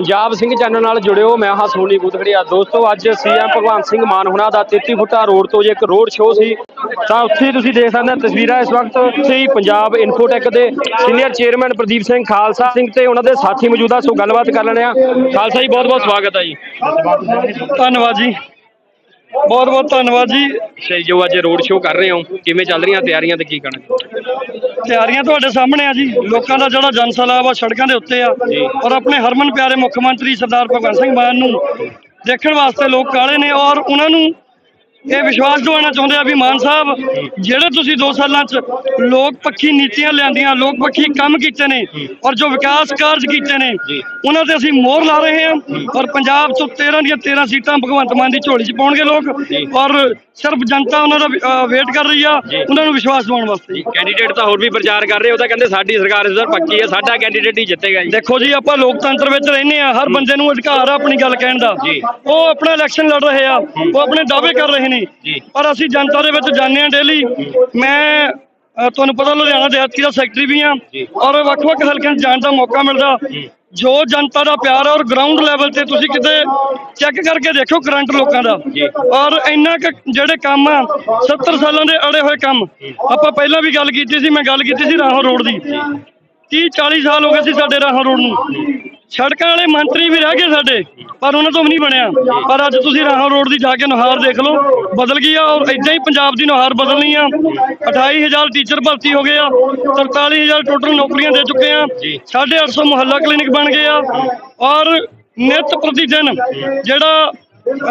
Punjab Singh channel ਨਾਲ ਜੁੜਿਓ, ਮੈਂ ਹਾਂ ਸੋਨੀ ਬੁੱਧਗੜੀਆ ਦੋਸਤੋ, ਅੱਜ ਸੀਐਮ ਭਗਵੰਤ ਸਿੰਘ ਮਾਨ ਹੁਣਾਂ ਦਾ 33 ਫੁੱਟਾ ਰੋਡ ਤੋਂ ਜੇ ਇੱਕ ਰੋਡ ਸ਼ੋਅ ਸੀ, ਤਾਂ ਉੱਥੇ ਹੀ ਤੁਸੀਂ ਦੇਖ ਸਕਦੇ ਹੋ ਤਸਵੀਰਾਂ ਇਸ ਵਕਤ ਉੱਥੇ ਹੀ ਪੰਜਾਬ ਇਨਫੋਟੈਕ ਦੇ ਸੀਨੀਅਰ ਚੇਅਰਮੈਨ ਪ੍ਰਦੀਪ ਸਿੰਘ ਖਾਲਸਾ ਸਿੰਘ ਤੇ ਉਹਨਾਂ ਦੇ ਸਾਥੀ ਮੌਜੂਦਾ ਸੋ ਗੱਲਬਾਤ ਕਰ ਲੈਣੇ ਆ ਖਾਲਸਾ ਜੀ ਬਹੁਤ ਬਹੁਤ ਸਵਾਗਤ ਹੈ ਜੀ। ਧੰਨਵਾਦ ਜੀ। ਬਹੁਤ ਬਹੁਤ ਧੰਨਵਾਦ ਜੀ। ਸਹੀ ਜੋ ਅੱਜ ਰੋਡ ਸ਼ੋਅ ਕਰ ਰਹੇ ਹੋ ਕਿਵੇਂ ਚੱਲ ਰਹੀਆਂ ਤਿਆਰੀਆਂ ਤੇ ਕੀ ਕਹਿਣਾ? ਤਿਆਰੀਆਂ ਤੁਹਾਡੇ ਸਾਹਮਣੇ ਆ ਜੀ। ਲੋਕਾਂ ਦਾ ਜਿਹੜਾ ਜਨ ਸੈਲਾਬ ਆ ਸੜਕਾਂ ਦੇ ਉੱਤੇ ਆ। ਔਰ ਆਪਣੇ ਹਰਮਨ ਪਿਆਰੇ ਮੁੱਖ ਮੰਤਰੀ ਸਰਦਾਰ ਭਗਵੰਤ ਸਿੰਘ ਮਾਨ ਨੂੰ ਦੇਖਣ ਵਾਸਤੇ ਲੋਕ ਕਾਲੇ ਨੇ ਔਰ ਉਹਨਾਂ ਨੂੰ ਇਹ ਵਿਸ਼ਵਾਸ ਦਿਵਾਉਣਾ ਚਾਹੁੰਦੇ ਆ ਵੀ ਮਾਨ ਸਾਹਿਬ ਜਿਹੜੇ ਤੁਸੀਂ 2 ਸਾਲਾਂ 'ਚ ਲੋਕ ਪੱਖੀ ਨੀਤੀਆਂ ਲਿਆਂਦੀਆਂ ਲੋਕ ਪੱਖੀ ਕੰਮ ਕੀਤੇ ਨੇ ਔਰ ਜੋ ਵਿਕਾਸ ਕਾਰਜ ਕੀਤੇ ਨੇ ਉਹਨਾਂ ਤੇ ਅਸੀਂ ਮੋਹਰ ਲਾ ਰਹੇ ਹਾਂ ਔਰ ਪੰਜਾਬ 'ਚੋਂ 13 ਦੀਆਂ 13 ਸੀਟਾਂ ਭਗਵੰਤ ਮਾਨ ਦੀ ਝੋਲੀ 'ਚ ਪਾਉਣਗੇ ਲੋਕ ਔਰ ਸਿਰਫ ਜਨਤਾ ਉਹਨਾਂ ਦਾ ਵੇਟ ਕਰ ਰਹੀ ਆ ਉਹਨਾਂ ਨੂੰ ਵਿਸ਼ਵਾਸ ਦਿਵਾਉਣ ਵਾਸਤੇ। ਕੈਂਡੀਡੇਟ ਤਾਂ ਹੋਰ ਵੀ ਪ੍ਰਚਾਰ ਕਰ ਰਹੇ ਹੋ ਤਾਂ ਕਹਿੰਦੇ ਸਾਡੀ ਸਰਕਾਰ ਇਸ ਵਾਰ ਪੱਕੀ ਹੈ ਸਾਡਾ ਕੈਂਡੀਡੇਟ ਹੀ ਜਿੱਤੇਗਾ ਜੀ। ਦੇਖੋ ਜੀ ਆਪਾਂ ਲੋਕਤੰਤਰ ਵਿੱਚ ਰਹਿੰਦੇ ਆ ਹਰ ਬੰਦੇ ਨੂੰ ਅਧਿਕਾਰ ਆ ਆਪਣੀ ਗੱਲ ਕਹਿਣ ਦਾ। ਉਹ ਆਪਣਾ ਇਲੈਕਸ਼ਨ ਲੜ ਰਹੇ ਆ ਉਹ ਆਪਣੇ ਦਾਅਵੇ ਕਰ ਰਹੇ ਨੇ। ਪਰ ਅਸੀਂ ਜਨਤਾ ਦੇ ਵਿੱਚ ਜਾਂਦੇ ਆ ਡੇਲੀ ਮੈਂ ਤੁਹਾਨੂੰ ਪਤਾ ਲੁਧਿਆਣਾ ਦਿਹਾਤੀ ਦਾ ਸੈਕਟਰੀ ਵੀ ਆ। ਔਰ ਵੱਖ-ਵੱਖ ਹਲਕਿਆਂ 'ਚ ਜਾਣ ਦਾ ਮੌਕਾ ਮਿਲਦਾ। ਜੋ ਜਨਤਾ ਦਾ ਪਿਆਰ ਆ ਔਰ ਗਰਾਊਂਡ ਲੈਵਲ ਤੇ ਤੁਸੀਂ ਕਿਤੇ ਚੈੱਕ ਕਰਕੇ ਦੇਖੋ ਕਰੰਟ ਲੋਕਾਂ ਦਾ। ਔਰ ਇੰਨਾ ਕੁ ਜਿਹੜੇ ਕੰਮ ਆ 70 ਸਾਲਾਂ ਦੇ ਅੜੇ ਹੋਏ ਕੰਮ ਆਪਾਂ ਪਹਿਲਾਂ ਵੀ ਗੱਲ ਕੀਤੀ ਸੀ ਮੈਂ ਗੱਲ ਕੀਤੀ ਸੀ ਰਾਹੋਂ ਰੋਡ ਦੀ 30 40 ਸਾਲ ਹੋ ਗਏ ਸੀ ਸਾਡੇ ਰਾਹੋਂ ਰੋਡ ਨੂੰ। ਸੜਕਾਂ ਵਾਲੇ ਮੰਤਰੀ ਵੀ ਰਹਿ ਗਏ ਸਾਡੇ ਪਰ ਉਹਨਾਂ ਤੋਂ ਵੀ ਨਹੀਂ ਬਣਿਆ। ਪਰ ਅੱਜ ਤੁਸੀਂ ਰਾਹੋਂ ਰੋਡ ਦੀ ਜਾ ਕੇ ਨੁਹਾਰ ਦੇਖ ਲਓ ਬਦਲ ਗਈ ਆ ਔਰ ਇਦਾਂ ਹੀ ਪੰਜਾਬ ਦੀ ਨੁਹਾਰ ਬਦਲਣੀ ਆ। 28000 ਟੀਚਰ ਭਰਤੀ ਹੋ ਗਏ ਆ 43000 ਟੋਟਲ ਨੌਕਰੀਆਂ ਦੇ ਚੁੱਕੇ ਆ। ਜੀ। 850 ਮੁਹੱਲਾ ਕਲੀਨਿਕ ਬਣ ਗਏ ਆ। ਔਰ ਨਿਤ ਪ੍ਰਤੀ ਦਿਨ ਜਿਹੜਾ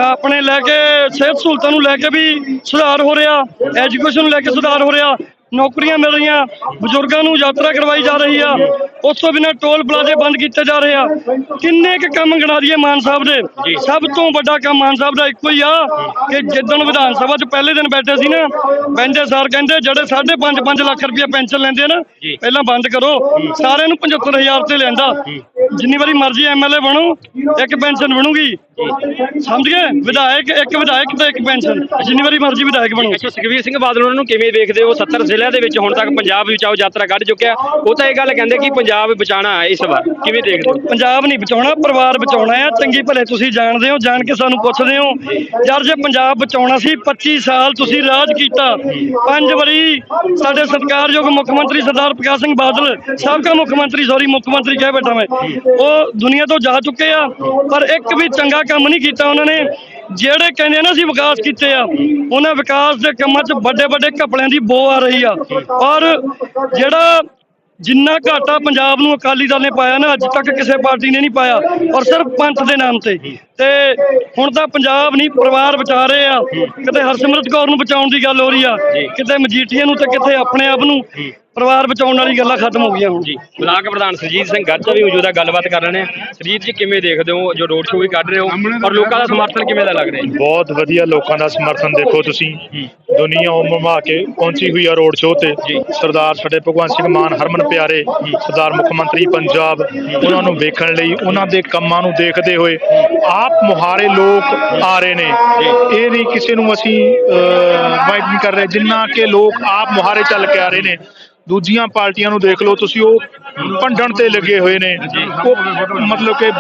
ਆਪਣੇ ਲੈ ਕੇ ਸਿਹਤ ਸਹੂਲਤਾਂ ਨੂੰ ਲੈ ਕੇ ਵੀ ਸੁਧਾਰ ਹੋ ਰਿਹਾ ਐਜੂਕੇਸ਼ਨ ਨੂੰ ਲੈ ਕੇ ਸੁਧਾਰ ਹੋ ਰਿਹਾ ਨੌਕਰੀਆਂ ਮਿਲ ਰਹੀਆਂ। ਬਜ਼ੁਰਗਾਂ ਨੂੰ ਯਾਤਰਾ ਕਰਵਾਈ ਜਾ ਰਹੀ ਆ। ਉਸ ਤੋਂ ਬਿਨਾਂ ਟੋਲ ਪਲਾਜ਼ੇ ਬੰਦ ਕੀਤੇ ਜਾ ਰਹੇ ਆ। ਕਿੰਨੇ ਕੁ ਕੰਮ ਗਿਣਾ ਦਈਏ ਮਾਨ ਸਾਹਿਬ ਦੇ। ਸਭ ਤੋਂ ਵੱਡਾ ਕੰਮ ਮਾਨ ਸਾਹਿਬ ਦਾ ਇੱਕੋ ਹੀ ਆ ਕਿ ਜਿੱਦਣ ਵਿਧਾਨ ਸਭਾ 'ਚ ਪਹਿਲੇ ਦਿਨ ਬੈਠੇ ਸੀ ਨਾ ਬੈਂਦੇ ਸਰ ਕਹਿੰਦੇ ਜਿਹੜੇ 5.5 5 ਲੱਖ ਰੁਪਏ ਪੈਨਸ਼ਨ ਲੈਂਦੇ ਆ ਨਾ। ਪਹਿਲਾਂ ਬੰਦ ਕਰੋ। ਸਾਰਿਆਂ ਨੂੰ 75000 ਤੇ ਲੈਂਦਾ ਜਿੰਨੀ ਵਾਰੀ ਮਰਜ਼ੀ ਐਮਐਲਏ ਬਣੋ ਇੱਕ ਪੈਨਸ਼ਨ ਬਣੂਗੀ। ਸਮਝ ਗਏ? ਵਿਧਾਇਕ ਇੱਕ ਵਿਧਾਇਕ ਤੇ ਇੱਕ ਪੈਨਸ਼ਨ ਜਿੰਨੀ ਵਾਰੀ ਮਰਜ਼ੀ ਵਿਧਾਇਕ ਬਣੋ ਅੱਛਾ ਸੁਖਵੀਰ ਸਿੰਘ ਬਾਦਲ ਉਹਨਾਂ ਨੂੰ ਕਿਵੇਂ ਵੇਖਦੇ ਹੋ? 70 ਜ਼ਿਲ੍ਹਿਆਂ ਦੇ ਵਿੱਚ ਹੁਣ ਤੱਕ ਪੰਜਾਬ ਬਚਾਓ ਯਾਤਰਾ ਕੱਢ ਚੁੱਕਿਆ। ਉਹ ਤਾਂ ਇਹ ਗੱਲ ਕਹਿੰਦੇ ਕਿ ਪੰਜਾਬ ਬਚਾਣਾ ਹੈ ਇਸ ਵਾਰ। ਕਿਵੇਂ ਦੇਖਦੇ ਹੋ? ਪੰਜਾਬ ਨਹੀਂ ਬਚਾਉਣਾ ਪਰਿਵਾਰ ਬਚਾਉਣਾ ਆ ਚੰਗੀ ਭਲੇ ਤੁਸੀਂ ਜਾਣਦੇ ਹੋ ਜਾਣ ਕੇ ਸਾਨੂੰ ਪੁੱਛਦੇ ਹੋ। ਯਾਰ ਜੇ ਪੰਜਾਬ ਬਚਾਉਣਾ ਸੀ 25 ਸਾਲ ਤੁਸੀਂ ਰਾਜ ਕੀਤਾ। ਪੰਜ ਵਾਰੀ ਸਾਡੇ ਸਤਿਕਾਰਯੋਗ ਮੁੱਖ ਮੰਤਰੀ ਸਰਦਾਰ ਪ੍ਰਕਾਸ਼ ਸਿੰਘ ਬਾਦਲ ਸਾਬਕਾ ਮੁੱਖ ਮੰਤਰੀ ਸੌਰੀ ਮੁੱਖ ਮੰਤਰੀ ਕਹਿ ਬੈਠਾ ਮੈਂ। ਉਹ ਦੁਨੀਆ ਤੋਂ ਜਾ ਚੁੱਕੇ ਆ ਪਰ ਇੱਕ ਵੀ ਚੰਗਾ ਕੰਮ ਨਹੀਂ ਕੀਤਾ ਉਹਨਾਂ ਨੇ। ਜਿਹੜੇ ਕਹਿੰਦੇ ਨਾ ਅਸੀਂ ਵਿਕਾਸ ਕੀਤੇ ਆ, ਉਹਨਾਂ ਵਿਕਾਸ ਦੇ ਕੰਮਾਂ 'ਚ ਵੱਡੇ ਵੱਡੇ ਘਪਲਿਆਂ ਦੀ ਬੋ ਆ ਰਹੀ ਆ। ਔਰ ਜਿਹੜਾ ਜਿੰਨਾ ਘਾਟਾ ਪੰਜਾਬ ਨੂੰ ਅਕਾਲੀ ਦਲ ਨੇ ਪਾਇਆ ਨਾ, ਅੱਜ ਤੱਕ ਕਿਸੇ ਪਾਰਟੀ ਨੇ ਨਹੀਂ ਪਾਇਆ, ਔਰ ਸਿਰਫ ਪੰਥ ਦੇ ਨਾਮ ਤੇ। ਤੇ ਹੁਣ ਤਾਂ ਪੰਜਾਬ ਨਹੀਂ, ਪਰਿਵਾਰ ਬਚਾ ਰਹੇ ਆ। ਕਿਤੇ ਹਰਸਿਮਰਤ ਕੌਰ ਨੂੰ ਬਚਾਉਣ ਦੀ ਗੱਲ ਹੋ ਰਹੀ ਆ, ਕਿਤੇ ਮਜੀਠੀਆ ਨੂੰ ਤੇ ਕਿਤੇ ਆਪਣੇ ਆਪ ਨੂੰ। ਪਰਿਵਾਰ ਬਚਾਉਣ ਵਾਲੀ ਗੱਲਾਂ ਖਤਮ ਹੋ ਗਈਆਂ ਹੁਣ। ਜੀ ਬਲਾਕ ਪ੍ਰਧਾਨ ਸਰਜੀਤ ਸਿੰਘ ਗੱਜ ਵੀ ਮੌਜੂਦਾ ਗੱਲਬਾਤ ਕਰ ਰਹੇ ਨੇ। ਸਰਜੀਤ ਜੀ ਕਿਵੇਂ ਦੇਖਦੇ ਹੋ ਜੋ ਰੋਡ ਸ਼ੋਅ ਵੀ ਕੱਢ ਰਹੇ ਹੋ? ਔਰ ਲੋਕਾਂ ਦਾ ਸਮਰਥਨ ਕਿਵੇਂ ਦਾ ਲੱਗ ਰਿਹਾ ਜੀ? ਬਹੁਤ ਵਧੀਆ ਲੋਕਾਂ ਦਾ ਸਮਰਥਨ ਦੇਖੋ ਤੁਸੀਂ। ਦੁਨੀਆ ਉਮਮਾ ਕੇ ਪਹੁੰਚੀ ਹੋਈ ਆ ਰੋਡ ਸ਼ੋਅ ਤੇ। ਸਰਦਾਰ ਸਾਡੇ ਭਗਵੰਤ ਸਿੰਘ ਮਾਨ ਹਰਮਨ ਪਿਆਰੇ ਸਰਦਾਰ ਮੁੱਖ ਮੰਤਰੀ ਪੰਜਾਬ ਉਹਨਾਂ ਨੂੰ ਵੇਖਣ ਲਈ ਉਹਨਾਂ ਦੇ ਕੰਮਾਂ ਨੂੰ ਦੇਖਦੇ ਹੋਏ ਆਪ ਮੁਹਾਰੇ ਲੋਕ ਆ ਰਹੇ ਨੇ। ਇਹ ਨਹੀਂ ਕਿਸੇ ਨੂੰ ਅਸੀਂ ਇਨਵਾਈਟ ਨਹੀਂ ਕਰ ਰਹੇ। ਜਿੰਨਾ ਕਿ ਲੋਕ ਆਪ ਮੁਹਾਰੇ ਚੱਲ ਕੇ ਆ ਰਹੇ ਨੇ। ਦੂਜੀਆਂ ਪਾਰਟੀਆਂ ਨੂੰ ਦੇਖ ਲਓ, ਤੁਸੀਂ ਉਹ ਭੰਡਣ ਤੇ ਲੱਗੇ ਹੋਏ ਨੇ। ਉਹ ਮਤਲਬ ਕਿ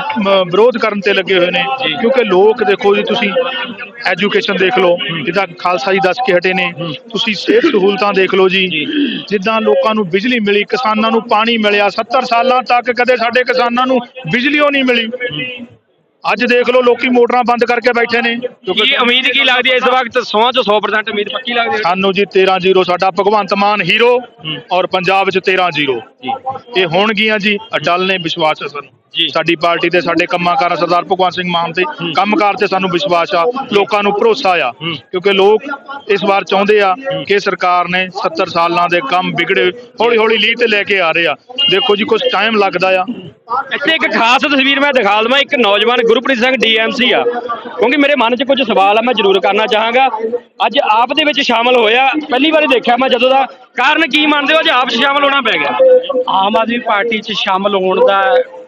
ਵਿਰੋਧ ਕਰਨ ਤੇ ਲੱਗੇ ਹੋਏ ਨੇ। ਕਿਉਂਕਿ ਲੋਕ ਦੇਖੋ ਜੀ, ਤੁਸੀਂ ਐਜੂਕੇਸ਼ਨ ਦੇਖ ਲਓ, ਜਿੱਦਾਂ ਖਾਲਸਾ ਜੀ ਦੱਸ ਕੇ ਹਟੇ ਨੇ। ਤੁਸੀਂ ਸਿਹਤ ਸਹੂਲਤਾਂ ਦੇਖ ਲਓ ਜੀ। ਜਿੱਦਾਂ ਲੋਕਾਂ ਨੂੰ ਬਿਜਲੀ ਮਿਲੀ, ਕਿਸਾਨਾਂ ਨੂੰ ਪਾਣੀ ਮਿਲਿਆ 70 ਸਾਲਾਂ ਤੱਕ ਕਦੇ ਸਾਡੇ ਕਿਸਾਨਾਂ ਨੂੰ ਬਿਜਲੀ ਉਹ ਨਹੀਂ ਮਿਲੀ। ਅੱਜ ਦੇਖ ਲਓ ਲੋਕੀ ਮੋਟਰਾਂ ਬੰਦ ਕਰਕੇ ਬੈਠੇ ਨੇ। ਕੀ ਉਮੀਦ ਕੀ ਲੱਗਦੀ ਹੈ ਇਸ ਵਕਤ? 100 ਚੋਂ 100% ਉਮੀਦ ਪੱਕੀ ਲੱਗਦੀ ਹੈ? ਸਾਨੂੰ ਜੀ 13-0 ਸਾਡਾ ਭਗਵੰਤ ਮਾਨ ਹੀਰੋ ਔਰ ਪੰਜਾਬ 'ਚ 13-0 ਇਹ ਹੋਣਗੀਆਂ ਜੀ ਅਟਲ ਨੇ ਵਿਸ਼ਵਾਸ ਹੈ ਸਾਨੂੰ। ਸਾਡੀ ਪਾਰਟੀ ਤੇ ਸਾਡੇ ਕੰਮਾਂ ਕਾਰਾਂ ਸਰਦਾਰ ਭਗਵੰਤ ਸਿੰਘ ਮਾਨ ਤੇ ਕੰਮਕਾਰ ਤੇ ਸਾਨੂੰ ਵਿਸ਼ਵਾਸ ਆ ਲੋਕਾਂ ਨੂੰ ਭਰੋਸਾ ਆ। ਕਿਉਂਕਿ ਲੋਕ ਇਸ ਵਾਰ ਚਾਹੁੰਦੇ ਆ ਕਿ ਸਰਕਾਰ ਨੇ 70 ਸਾਲਾਂ ਦੇ ਕੰਮ ਵਿਗੜੇ ਹੌਲੀ ਹੌਲੀ ਲੀਹ ਤੇ ਲੈ ਕੇ ਆ ਰਹੇ ਆ। ਦੇਖੋ ਜੀ ਕੁਝ ਟਾਈਮ ਲੱਗਦਾ ਆ। ਇੱਥੇ ਇੱਕ ਖਾਸ ਤਸਵੀਰ ਮੈਂ ਦਿਖਾ ਦਵਾਂ ਇੱਕ ਨੌਜਵਾਨ ਗੁਰਪ੍ਰੀਤ ਸਿੰਘ ਡੀਐਮਸੀ ਆ। ਕਿਉਂਕਿ ਮੇਰੇ ਮਨ 'ਚ ਕੁਝ ਸਵਾਲ ਆ ਮੈਂ ਜ਼ਰੂਰ ਕਰਨਾ ਚਾਹਾਂਗਾ। ਅੱਜ ਆਪ ਦੇ ਵਿੱਚ ਸ਼ਾਮਲ ਹੋਇਆ ਪਹਿਲੀ ਵਾਰੀ ਦੇਖਿਆ ਮੈਂ ਜਦੋਂ ਦਾ। ਕਾਰਨ ਕੀ ਮੰਨਦੇ ਹੋ ਅੱਜ ਆਪ 'ਚ ਸ਼ਾਮਲ ਹੋਣਾ ਪੈ ਗਿਆ? ਆਮ ਆਦਮੀ ਪਾਰਟੀ 'ਚ ਸ਼ਾਮਲ ਹੋਣ ਦਾ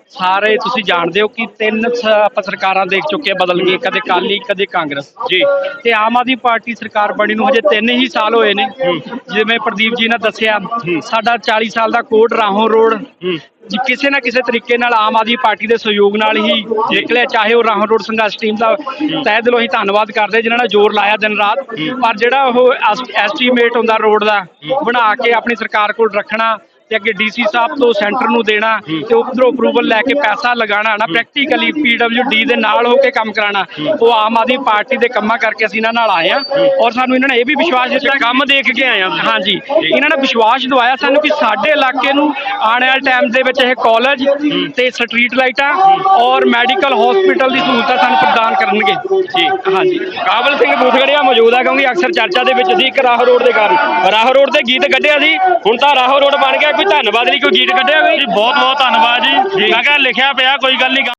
ਸਾਰੇ ਤੁਸੀਂ ਜਾਣਦੇ ਹੋ ਕਿ ਤਿੰਨ ਆਪਾਂ ਸਰਕਾਰਾਂ ਦੇਖ ਚੁੱਕੇ ਆ ਬਦਲ ਗਏ ਕਦੇ ਕਾਲੀ ਕਦੇ ਕਾਂਗਰਸ। ਜੀ। ਤੇ ਆਮ ਆਦਮੀ ਪਾਰਟੀ ਸਰਕਾਰ ਬਣੀ ਨੂੰ ਹਜੇ ਤਿੰਨ ਹੀ ਸਾਲ ਹੋਏ ਨੇ। ਜਿਵੇਂ ਪ੍ਰਦੀਪ ਜੀ ਨੇ ਦੱਸਿਆ ਸਾਡਾ 40 ਸਾਲ ਦਾ ਕੋਟ ਰਾਹੋਂ ਰੋਡ। ਕਿਸੇ ਨਾ ਕਿਸੇ ਤਰੀਕੇ ਨਾਲ ਆਮ ਆਦਮੀ ਪਾਰਟੀ ਦੇ ਸਹਿਯੋਗ ਨਾਲ ਹੀ ਨਿਕਲਿਆ, ਚਾਹੇ ਉਹ ਰਾਹੋਂ ਰੋਡ ਸੰਘਰਸ਼ ਟੀਮ ਦਾ ਤਹਿ ਦਿਲੋਂ ਹੀ ਧੰਨਵਾਦ ਕਰਦੇ, ਜਿਨ੍ਹਾਂ ਨੇ ਜ਼ੋਰ ਲਾਇਆ ਦਿਨ ਰਾਤ। ਪਰ ਜਿਹੜਾ ਉਹ ਐਸਟੀਮੇਟ ਹੁੰਦਾ ਰੋਡ ਦਾ, ਬਣਾ ਕੇ ਆਪਣੀ ਸਰਕਾਰ ਕੋਲ ਰੱਖਣਾ ਤੇ ਅੱਗੇ ਡੀਸੀ ਸਾਹਿਬ ਤੋਂ ਸੈਂਟਰ ਨੂੰ ਦੇਣਾ ਤੇ ਉਧਰੋਂ ਅਪਰੂਵਲ ਲੈ ਕੇ ਪੈਸਾ ਲਗਾਉਣਾ ਨਾ ਪ੍ਰੈਕਟੀਕਲੀ ਪੀਡਬਲਯੂਡੀ ਦੇ ਨਾਲ ਹੋ ਕੇ ਕੰਮ ਕਰਾਉਣਾ। ਉਹ ਆਮ ਆਦਮੀ ਪਾਰਟੀ ਦੇ ਕੰਮਾਂ ਕਰਕੇ ਅਸੀਂ ਇਹਨਾਂ ਨਾਲ ਆਏ ਆ ਔਰ ਸਾਨੂੰ ਇਹਨਾਂ ਨੇ ਇਹ ਵੀ ਵਿਸ਼ਵਾਸ ਦਿੱਤਾ ਕੰਮ ਦੇਖ ਕੇ ਆਏ ਆ ਹਾਂਜੀ ਇਹਨਾਂ ਨੇ ਵਿਸ਼ਵਾਸ ਦਵਾਇਆ ਸਾਨੂੰ ਕਿ ਸਾਡੇ ਇਲਾਕੇ ਨੂੰ ਆਉਣ ਵਾਲੇ ਟਾਈਮ ਦੇ ਵਿੱਚ ਇਹ ਕਾਲਜ ਤੇ ਸਟਰੀਟ ਲਾਈਟਾਂ ਔਰ ਮੈਡੀਕਲ ਹਸਪੀਟਲ ਦੀ ਸਹੂਲਤਾਂ ਸਾਨੂੰ ਪ੍ਰਦਾਨ ਕਰਨਗੇ। ਜੀ ਹਾਂਜੀ। ਕਾਬਲ ਸਿੰਘ ਬੂਥਗੜੀਆ ਮੌਜੂਦ ਹੈ ਕਿਉਂਕਿ ਅਕਸਰ ਚਰਚਾ ਦੇ ਵਿੱਚ ਸੀ ਇੱਕ ਰਾਹ ਰੋਡ ਦੇ ਕਾਰਨ। ਰਾਹ ਰੋਡ ਤੇ ਗੀਤ ਕੱਢਿਆ ਸੀ ਹੁਣ ਤਾਂ ਰਾਹ ਰੋਡ ਬਣ ਗਿਆ ਕੋਈ ਧੰਨਵਾਦ ਲਈ ਕੋਈ ਗੀਤ ਕੱਢਿਆ ਕੋਈ? ਬਹੁਤ ਬਹੁਤ ਧੰਨਵਾਦ ਜੀ। ਮੈਂ ਕਿਹਾ ਲਿਖਿਆ ਪਿਆ, ਕੋਈ ਗੱਲ ਨਹੀਂ।